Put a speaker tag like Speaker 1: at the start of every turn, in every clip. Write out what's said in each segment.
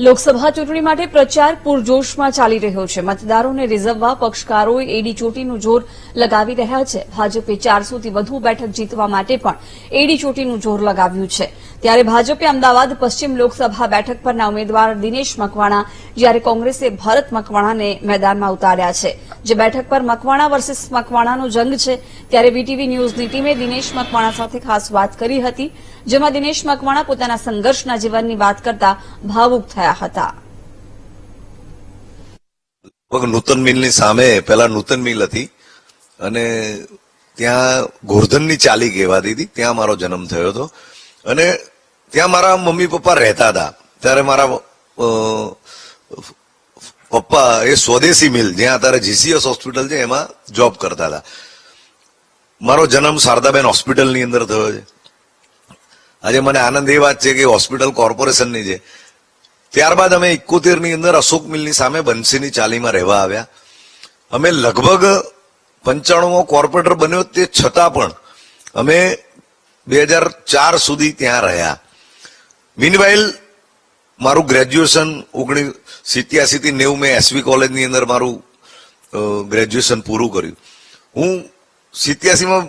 Speaker 1: લોકસભા ચૂંટણી માટે પ્રચાર પૂરજોશમાં ચાલી રહ્યો છે. મતદારોને રીઝવવા પક્ષકારોએ એડી ચોટીનું જોર લગાવી રહ્યા છે. ભાજપે ચારસોથી વધુ બેઠક જીતવા માટે પણ એડી ચોટીનું જોર લગાવ્યું છે. ત્યારે ભાજપે અમદાવાદ પશ્ચિમ લોકસભા બેઠક પરના ઉમેદવાર દિનેશ મકવાણા જ્યારે કોંગ્રેસે ભરત મકવાણાને મેદાનમાં ઉતાર્યા છે. જે બેઠક પર મકવાણા વર્સિસ મકવાણાનો જંગ છે, ત્યારે વીટીવી ન્યૂઝની ટીમે દિનેશ મકવાણા સાથે ખાસ વાત કરી હતી, જેમાં દિનેશ મકવાણા પોતાના સંઘર્ષના જીવનની વાત કરતા ભાવુક થયા હતા.
Speaker 2: લગભગ નૂતન મિલની સામે પેલા નૂતન મિલ હતી અને ત્યાં ગોરધનની ચાલી કહેવાતી હતી. ત્યાં મારો જન્મ થયો હતો. અને ત્યાં મારા મમ્મી પપ્પા રહેતા હતા. ત્યારે મારા પપ્પા એ સ્વદેશી મિલ, જ્યાં અત્યારે જીસીએસ હોસ્પિટલ છે, એમાં જોબ કરતા હતા. મારો જન્મ શારદાબેન હોસ્પિટલની અંદર થયો છે. આજે મને આનંદ એ વાત છે કે હોસ્પિટલ કોર્પોરેશનની છે. ત્યારબાદ અમે એકોતેરની અંદર અશોક મિલની સામે બંસીની ચાલીમાં રહેવા આવ્યા. અમે લગભગ પંચાણું કોર્પોરેટર બન્યો, તે છતાં પણ અમે બે હજાર ચાર સુધી ત્યાં રહ્યા. મીનવાઇલ મારું ગ્રેજ્યુએશન ઓગણીસ સિત્યાસી થી નેવું મેં એસવી કોલેજની અંદર મારું ગ્રેજ્યુએશન પૂરું કર્યું. હું સિત્યાસીમાં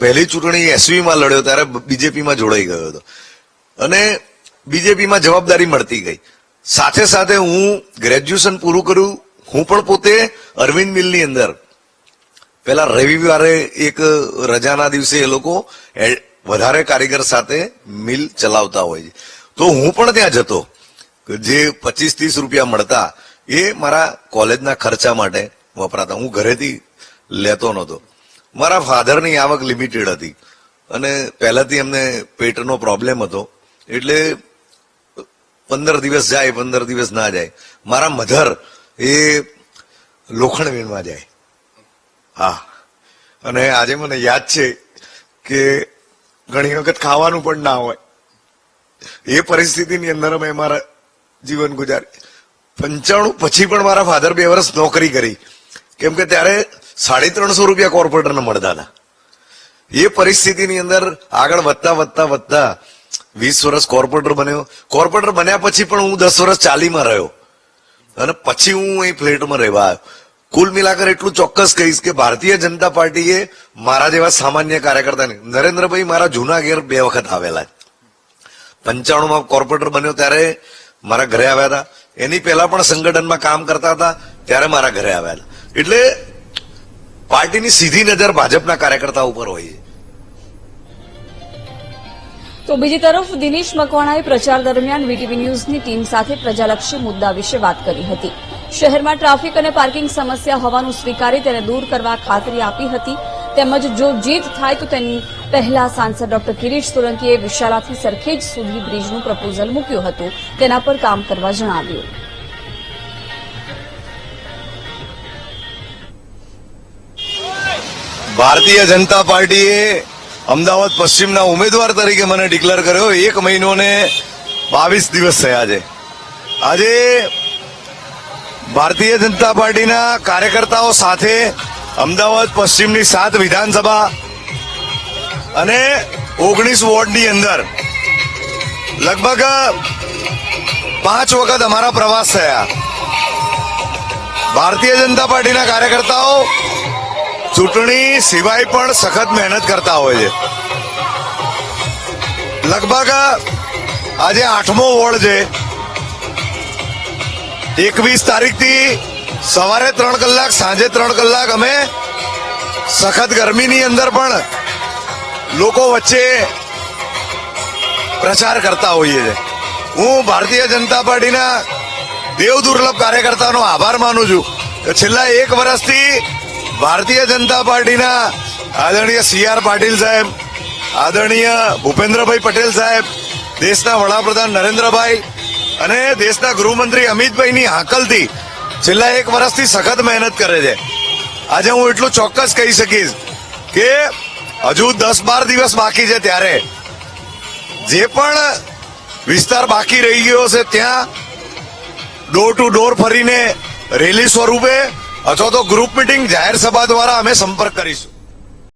Speaker 2: પહેલી ચૂંટણી એસવીમાં લડ્યો, ત્યારે બીજેપીમાં જોડાઈ ગયો હતો. અને બીજેપીમાં જવાબદારી મળતી ગઈ. સાથે સાથે હું ગ્રેજ્યુએશન પૂરું કર્યું હું પણ પોતે અરવિંદ મિલની અંદર. પેલા રવિવારે એક રજાના દિવસે એ લોકો વધારે કારીગર સાથે મિલ ચલાવતા હોય છે. તો હું પણ ત્યાં જતો જે પચીસ ત્રીસ રૂપિયા મળતા, એ મારા કોલેજના ખર્ચા માટે વપરાતા. હું ઘરેથી લેતો નહોતો. મારા ફાધરની આવક લિમિટેડ હતી. અને પહેલાથી એમને પેટનો પ્રોબ્લેમ હતો. એટલે પંદર દિવસ જાય, પંદર દિવસ ના જાય. મારા મધર એ લોખંડ વીણવા જાય. હા. અને આજે મને યાદ છે કે ઘણી વખત ખાવાનું પણ ના હોય. એ પરિસ્થિતિની અંદર અમે મારા જીવન ગુજારી. પંચાણું પછી પણ મારા ફાધર બે વર્ષ નોકરી કરી. કેમ કે ત્યારે સાડી ત્રણસો રૂપિયા કોર્પોરેટરને મળતા હતા. એ પરિસ્થિતિની અંદર આગળ વધતા વધતા વધતા વીસ વર્ષ કોર્પોરેટર બન્યો. કોર્પોરેટર બન્યા પછી પણ હું દસ વર્ષ ચાલીમાં રહ્યો. અને પછી હું અહીં ફ્લેટમાં રહેવા આવ્યો. કુલ મિલાકર એટલું ચોક્કસ કહીશ કે ભારતીય જનતા પાર્ટીએ મારા જેવા સામાન્ય કાર્યકર્તાને, નરેન્દ્રભાઈ મારા જૂના ઘેર બે વખત આવેલા પંચાણુમાં કોર્પોરેટર બન્યો ત્યારે મારા ઘરે આવ્યા હતા. એની પહેલા પણ સંગઠનમાં કામ કરતા હતા, ત્યારે મારા ઘરે આવ્યા હતા. એટલે પાર્ટીની સીધી નજર ભાજપના કાર્યકર્તા ઉપર હોય છે.
Speaker 1: તો બીજી તરફ દિનેશ મકવાણાએ પ્રચાર દરમિયાન વીટીવી ન્યૂઝની ટીમ સાથે પ્રજાલક્ષી મુદ્દા વિશે વાત કરી હતી. શહેરમાં ટ્રાફિક અને પાર્કિંગ સમસ્યા હોવાનું સ્વીકારી તેને દૂર કરવા ખાતરી આપી હતી. તેમજ જો જીત થાય તો તેની પહેલા સાંસદ ડોક્ટર કિરીટ સોલંકીએ વિશાલાથી સરખેજ સુધી બ્રિજનું પ્રપોઝલ મૂક્યું હતું. તેના પર કામ કરવા જણાવ્યું.
Speaker 2: ભારતીય જનતા પાર્ટીએ અમદાવાદ પશ્ચિમના ઉમેદવાર તરીકે મને ડિક્લેર કર્યો. એક મહિનો ને બાવીસ દિવસ થયા છે. આજે ભારતીય જનતા પાર્ટીના કાર્યકર્તાઓ સાથે અમદાવાદ પશ્ચિમની સાત વિધાનસભા અને ઓગણીસ વોર્ડની અંદર લગભગ પાંચ વખત અમારા પ્રવાસ થયા. ભારતીય જનતા પાર્ટીના કાર્યકર્તાઓ ચૂંટણી સિવાય પણ સખત મહેનત કરતા હોય છે. લગભગ આજે આઠમો વોર્ડ છે. એકવીસ તારીખથી સવારે ત્રણ કલાક, સાંજે ત્રણ કલાક અમે સખત ગરમીની અંદર પણ લોકો વચ્ચે પ્રચાર કરતા હોઈએ છે. હું ભારતીય જનતા પાર્ટીના દેવ દુર્લભ કાર્યકર્તાનો આભાર માનું છું કે છેલ્લા એક વર્ષથી ભારતીય જનતા પાર્ટીના આદરણીય સી આર પાટીલ સાહેબ, આદરણીય ભૂપેન્દ્રભાઈ પટેલ સાહેબ, દેશના વડાપ્રધાન નરેન્દ્રભાઈ અને દેશના ગૃહમંત્રી અમિતભાઈની હાકલથી છેલ્લા એક વર્ષથી સખત મહેનત કરે છે. આજે હું એટલું ચોક્કસ કહી શકીશ કે હજુ દસ બાર દિવસ બાકી છે ત્યારે. જે પણ વિસ્તાર બાકી રહી ગયો છે, ત્યાં ડોર ટુ ડોર ફરીને રેલી સ્વરૂપે અથવા તો ગ્રુપ મિટિંગ જાહેર સભા દ્વારા અમે સંપર્ક કરીશું.